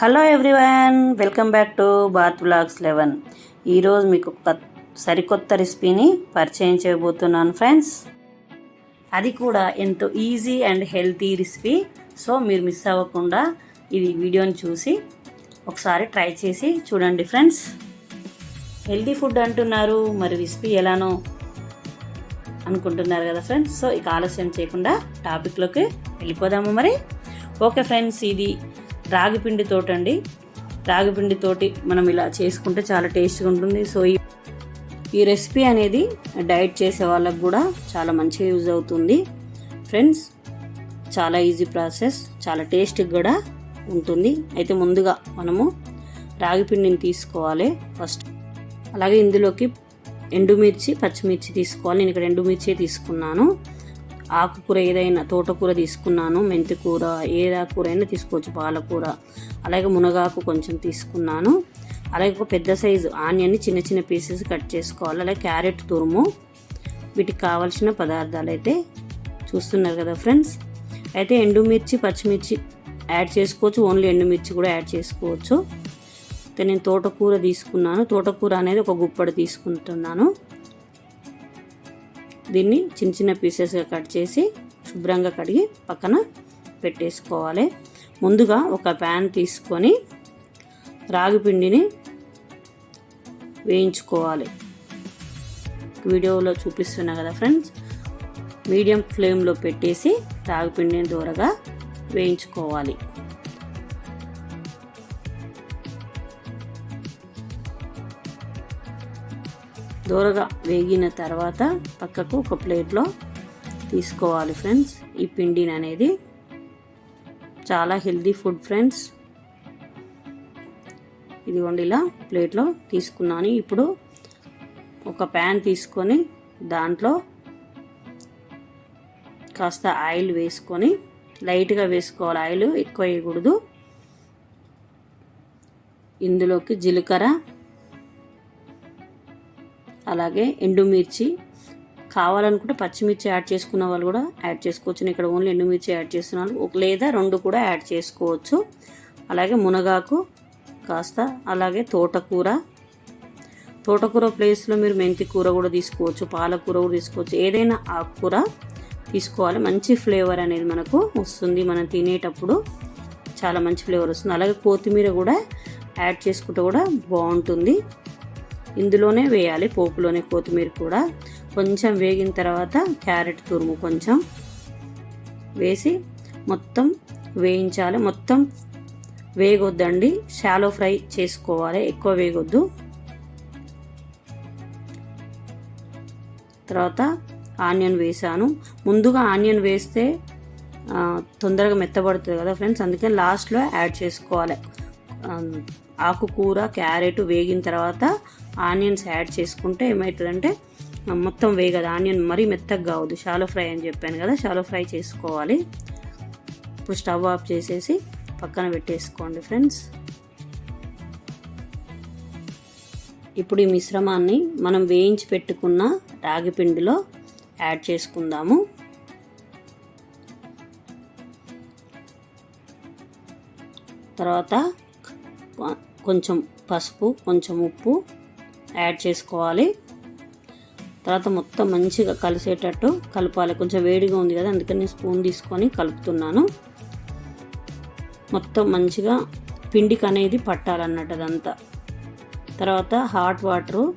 Hello everyone welcome back to bath blogs eleven. ఈరోజు మీకు సరికొత్త రెసిపీని పరిచయం చేయబోతున్నాను ఫ్రెండ్స్. అది కూడా ఎంతో easy and healthy recipe. So మీరు మిస్ అవ్వకుండా ఇది వీడియోని చూసి ఒకసారి ట్రై చేసి చూడండి ఫ్రెండ్స్. హెల్తీ ఫుడ్ అంటున్నారు మరి రెసిపీ ఎలానో అనుకుంటున్నారు కదా ఫ్రెండ్స్. సో ఇక ఆలస్యం చేయకుండా టాపిక్లోకి వెళ్ళిపోదాము మరి. ఓకే ఫ్రెండ్స్ ఇది రాగి పిండి తోటండి రాగి మనం ఇలా చేసుకుంటే చాలా టేస్ట్గా ఉంటుంది. సో ఈ ఈ రెసిపీ అనేది డైట్ చేసే వాళ్ళకు కూడా చాలా మంచిగా యూజ్ అవుతుంది. ఫ్రెండ్స్ చాలా ఈజీ ప్రాసెస్ చాలా టేస్ట్గా కూడా ఉంటుంది. అయితే ముందుగా మనము రాగి పిండిని తీసుకోవాలి ఫస్ట్. అలాగే ఇందులోకి ఎండుమిర్చి పచ్చిమిర్చి తీసుకోవాలి. నేను ఇక్కడ ఎండుమిర్చి తీసుకున్నాను. ఆకుకూర ఏదైనా తోటకూర తీసుకున్నాను మెంతికూర ఏ కూర అయినా తీసుకోవచ్చు పాలకూర. అలాగే మునగాకు కొంచెం తీసుకున్నాను. అలాగే ఒక పెద్ద సైజు ఆనియన్ని చిన్న చిన్న పీసెస్ కట్ చేసుకోవాలి. అలాగే క్యారెట్ తురుము. వీటికి కావాల్సిన పదార్థాలు అయితే చూస్తున్నారు కదా ఫ్రెండ్స్. అయితే ఎండుమిర్చి పచ్చిమిర్చి యాడ్ చేసుకోవచ్చు. ఓన్లీ ఎండుమిర్చి కూడా యాడ్ చేసుకోవచ్చు. అయితే నేను తోటకూర తీసుకున్నాను. తోటకూర అనేది ఒక గుప్పడి తీసుకుంటున్నాను. దీన్ని చిన్న చిన్న పీసెస్గా కట్ చేసి శుభ్రంగా కడిగి పక్కన పెట్టేసుకోవాలి. ముందుగా ఒక ప్యాన్ తీసుకొని రాగి పిండిని వేయించుకోవాలి. వీడియోలో చూపిస్తున్నా కదా ఫ్రెండ్స్ మీడియం ఫ్లేమ్లో పెట్టేసి రాగి పిండిని దూరగా వేయించుకోవాలి. దూరగా వేగిన తర్వాత పక్కకు ఒక ప్లేట్లో తీసుకోవాలి ఫ్రెండ్స్. ఈ పిండిని అనేది చాలా హెల్దీ ఫుడ్ ఫ్రెండ్స్. ఇదిగోండి ఇలా ప్లేట్లో తీసుకున్నాను. ఇప్పుడు ఒక ప్యాన్ తీసుకొని దాంట్లో కాస్త ఆయిల్ వేసుకొని లైట్గా వేసుకోవాలి. ఆయిల్ ఎక్కువ వేయకూడదు. ఇందులోకి జీలకర్ర అలాగే ఎండుమిర్చి కావాలనుకుంటే పచ్చిమిర్చి యాడ్ చేసుకున్న వాళ్ళు కూడా యాడ్ చేసుకోవచ్చు. నేను ఇక్కడ ఓన్లీ ఎండుమిర్చి యాడ్ చేస్తున్నాను. ఒక లేదా రెండు కూడా యాడ్ చేసుకోవచ్చు. అలాగే మునగాకు కాస్త అలాగే తోటకూర. తోటకూర ప్లేస్లో మీరు మెంతి కూర కూడా తీసుకోవచ్చు పాలకూర కూడా తీసుకోవచ్చు. ఏదైనా ఆకుకూర తీసుకోవాలి. మంచి ఫ్లేవర్ అనేది మనకు వస్తుంది. మనం తినేటప్పుడు చాలా మంచి ఫ్లేవర్ వస్తుంది. అలాగే కొత్తిమీర కూడా యాడ్ చేసుకుంటే కూడా బాగుంటుంది. ఇందులోనే వేయాలి. పోపులోనే కొత్తిమీర కూడా. కొంచెం వేగిన తర్వాత క్యారెట్ తురుము కొంచెం వేసి మొత్తం వేయించాలి. మొత్తం వేగొద్దండి. షాలో ఫ్రై చేసుకోవాలి. ఎక్కువ వేగొద్దు. తర్వాత ఆనియన్ వేసాను. ముందుగా ఆనియన్ వేస్తే తొందరగా మెత్తబడుతుంది కదా ఫ్రెండ్స్. అందుకని లాస్ట్లో యాడ్ చేసుకోవాలి. ఆకుకూర క్యారెట్ వేగిన తర్వాత ఆనియన్స్ యాడ్ చేసుకుంటే ఏమవుతుందంటే మొత్తం వేగదు. ఆనియన్ మరీ మెత్తగా కావద్దు. షాలో ఫ్రై అని చెప్పాను కదా షాలో ఫ్రై చేసుకోవాలి. ఇప్పుడు స్టవ్ ఆఫ్ చేసేసి పక్కన పెట్టేసుకోండి ఫ్రెండ్స్. ఇప్పుడు ఈ మిశ్రమాన్ని మనం వేయించి పెట్టుకున్న రాగి పిండిలో యాడ్ చేసుకుందాము. తర్వాత కొంచెం పసుపు కొంచెం ఉప్పు యాడ్ చేసుకోవాలి. తర్వాత మొత్తం మంచిగా కలిసేటట్టు కలపాలి. కొంచెం వేడిగా ఉంది కదా అందుకని స్పూన్ తీసుకొని కలుపుతున్నాను. మొత్తం మంచిగా పిండికి అనేది పట్టాలన్నట్టు అదంతా. తర్వాత హాట్ వాటరు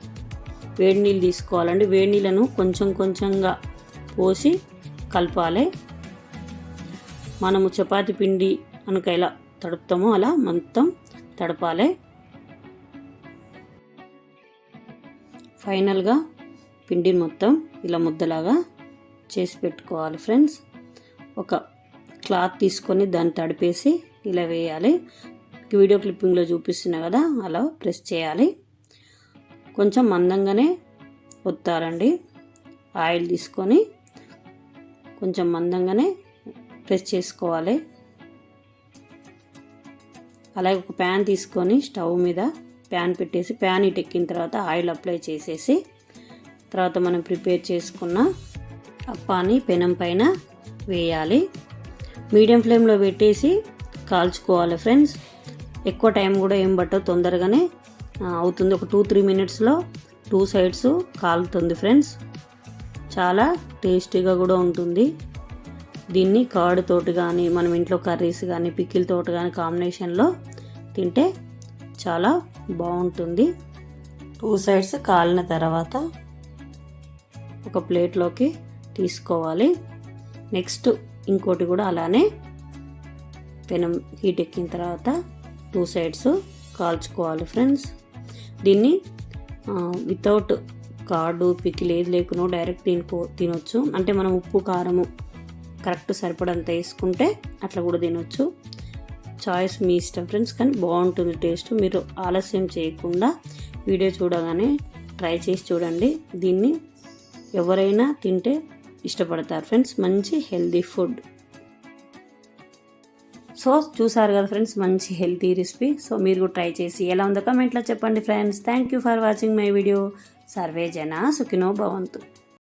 వేడి నీళ్ళు తీసుకోవాలండి. వేడి నీళ్ళను కొంచెం కొంచెంగా పోసి కలపాలి. మనము చపాతి పిండి కనుక ఎలా తడుపుతామో అలా మొత్తం తడపాలి. ఫైనల్గా పిండిని మొత్తం ఇలా ముద్దలాగా చేసి పెట్టుకోవాలి ఫ్రెండ్స్. ఒక క్లాత్ తీసుకొని దాన్ని తడిపేసి ఇలా వేయాలి. వీడియో క్లిప్పింగ్లో చూపిస్తున్నా కదా అలా ప్రెస్ చేయాలి. కొంచెం మందంగానే వత్తారండి ఆయిల్ తీసుకొని కొంచెం మందంగానే ప్రెస్ చేసుకోవాలి. అలాగే ఒక ప్యాన్ తీసుకొని స్టవ్ మీద ప్యాన్ పెట్టేసి ప్యాన్ ఇటెక్కిన తర్వాత ఆయిల్ అప్లై చేసేసి తర్వాత మనం ప్రిపేర్ చేసుకున్న అప్పాని పెనం పైన వేయాలి. మీడియం ఫ్లేమ్లో పెట్టేసి కాల్చుకోవాలి ఫ్రెండ్స్. ఎక్కువ టైం కూడా ఏం పట్టదు తొందరగానే అవుతుంది. ఒక టూ త్రీ మినిట్స్లో టూ సైడ్స్ కాలుతుంది ఫ్రెండ్స్. చాలా టేస్టీగా కూడా ఉంటుంది. దీన్ని కర్డ్ తోటి కానీ మనం ఇంట్లో కర్రీస్ కానీ పిక్కిల్ తోటి కానీ కాంబినేషన్లో తింటే చాలా బాగుంటుంది. టూ సైడ్స్ కాలిన తర్వాత ఒక ప్లేట్లోకి తీసుకోవాలి. నెక్స్ట్ ఇంకోటి కూడా అలానే పెనం హీట్ ఎక్కిన తర్వాత టూ సైడ్స్ కాల్చుకోవాలి ఫ్రెండ్స్ దీన్ని వితౌట్ కార్డు పికిల్ ఏది లేకునో డైరెక్ట్ తినుకో తినొచ్చు. అంటే మనం ఉప్పు కారము కరెక్ట్ సరిపడంత వేసుకుంటే అట్లా కూడా తినొచ్చు. చాయిస్ మీ ఇష్టం ఫ్రెండ్స్ కానీ బాగుంటుంది టేస్ట్. మీరు ఆలస్యం చేయకుండా వీడియో చూడగానే ట్రై చేసి చూడండి. దీన్ని ఎవరైనా తింటే ఇష్టపడతారు ఫ్రెండ్స్. మంచి హెల్దీ ఫుడ్. సో చూసారు కదా ఫ్రెండ్స్ మంచి హెల్తీ రెసిపీ. సో మీరు కూడా ట్రై చేసి ఎలా ఉందో కమెంట్లో చెప్పండి friends. Thank you for watching my video survey జన సుఖినో భవంతు.